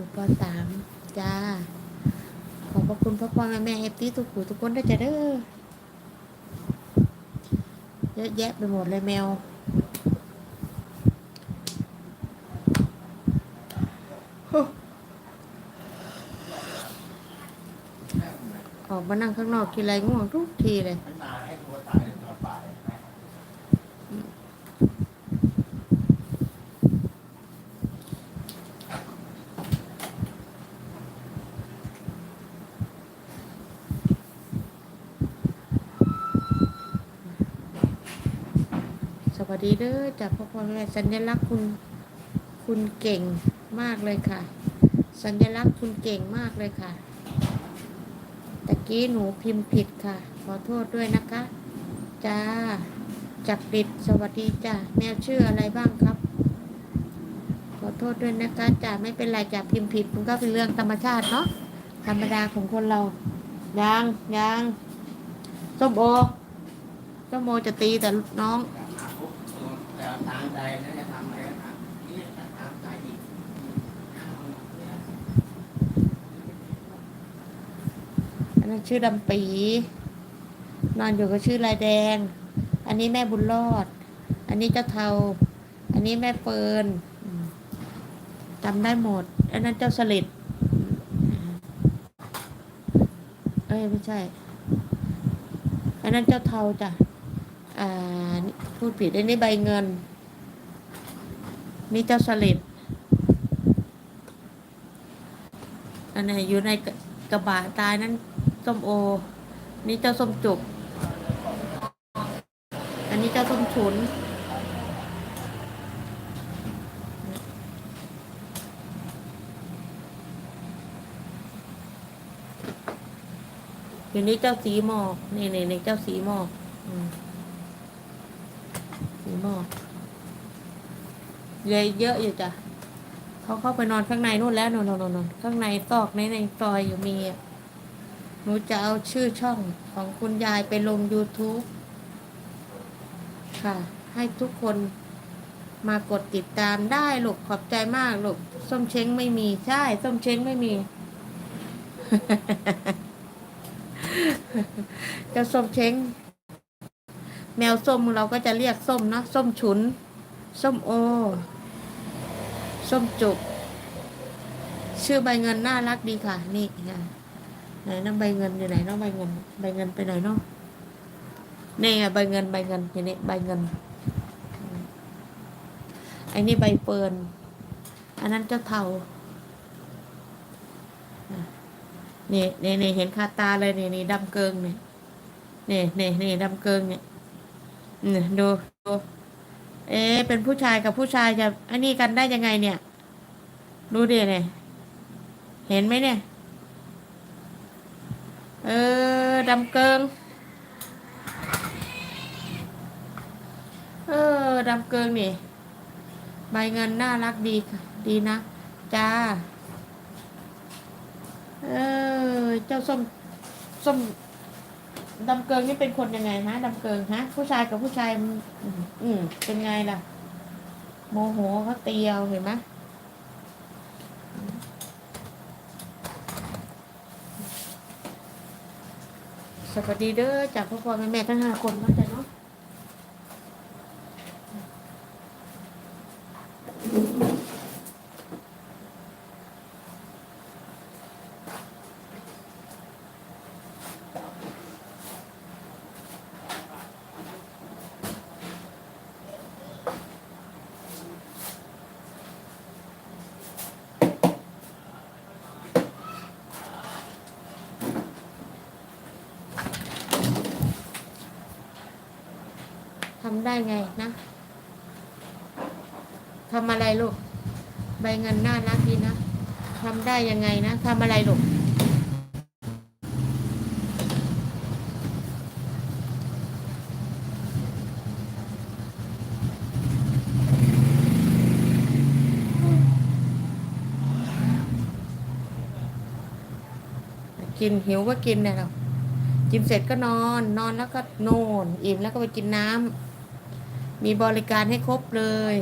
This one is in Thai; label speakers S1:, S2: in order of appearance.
S1: อยู่ปสามจ้า ขอบพระคุณพ่อพ่อแม่แม่เอฟซีทุกผู้ทุกคนด้วยจ้ะเด้อเยอะแยะไปหมดเลยแมวออกมานั่งข้างนอกทีไรง่วงทุกทีเลย
S2: ไม่มาให้ตั
S1: สวัสดีเด้อจากพ่อพ่อแม่สัญลักษณ์คุณคุณเก่งมากเลยค่ะ สัญลักษณ์คุณเก่งมากเลยค่ะตะกี้หนูพิมพ์ผิดค่ะ ขอโทษด้วยนะคะจ้าจักริดสวัสดีจ้าแมวชื่ออะไรบ้างครับ ขอโทษด้วยนะคะจ้าไม่เป็นไรจ้าพิมพ์ผิดมันก็เป็นเรื่องธรรมชาติเนาะธรรมดาของคนเรายังยังส้มโอส้มโอจะตีแต่น้อง
S2: ตามใจนะจะทำอะไรก็ทำนี่ตามใจอีก
S1: อันนั้นชื่อดำปี นอนอยู่กับชื่อลายแดง อันนี้แม่บุญรอด อันนี้เจ้าเทา อันนี้แม่เฟิร์นจำได้หมด อันนั้นเจ้าสลิดเอ้ยไม่ใช่ อันนั้นเจ้าเทาจ้ะ พูดผิดอันนี้ใบเงิน นี่เจ้าสลิดอันไหนอยู่ในกระกระบะตายนั้นส้มโอ นี่เจ้าส้มจุก อันนี้เจ้าส้มฉุนอยู่นี่เจ้าสีหมอกนี่นี่นี่เจ้าสีหมอกอืม สีหมอกเลยเยอะอยู่จ้ะเขาเข้าไปนอนข้างในนู่นแล้วนอนนอนนอนข้างในซอกในในซอยอยู่มีหนูจะเอาชื่อช่องของคุณยายไปลง YouTube ค่ะ ให้ทุกคนมากดติดตามได้ลูกขอบใจมากลูกส้มเช้งไม่มีใช่ ส้มเช้งไม่มีเจะส้มเช้ง แมวส้มเราก็จะเรียกส้มเนาะส้มฉุน ส้มโอ ส้มจุก ชื่อใบเงินน่ารักดีค่ะ นี่ค่ะไหนน้องใบเงินอยู่ไหนน้องใบเงิน ใบเงินไปไหนเนาะนี่ไงใบเงินใบเงินอยู่นี่ใบเงินไอ้นี่ใบเฟิร์นอันนั้นเจ้าเทานี่นี่นี่เห็นคาตาเลยนี่นี่ดำเกิงเนี่ยนี่นี่นี่ดำเกิงเนี่ย นี่ดูดูเอ๊เป็นผู้ชายกับผู้ชายจะอันนี้กันได้ยังไงเนี่ย ดูดิเนี่ย เห็นไหมเนี่ย เออดำเกิง เออดำเกิงนี่ใบเงินน่ารักดีดีนะจ้า เออ เจ้าส้มส้ม ดำเกิงนี่เป็นคนยังไงฮะดำเกิงฮะ ผู้ชายกับผู้ชายมันอืมเป็นไงล่ะ โมโหเขาเตียวเห็นไหมสวัสดีเด้อจากพ่อพ่อแม่แม่ทั้งห้าคนเข้าใจเนาะ ทำได้ไงนะทำอะไรลูก ใบเงินน่ารักดีนะทำได้ยังไงนะทำอะไรลูกกินหิวก็กินเนี่ยเรากินเสร็จก็นอน นอนแล้วก็โน่นอิ่มแล้วก็ไปกินน้ำ มีบริการให้ครบเลย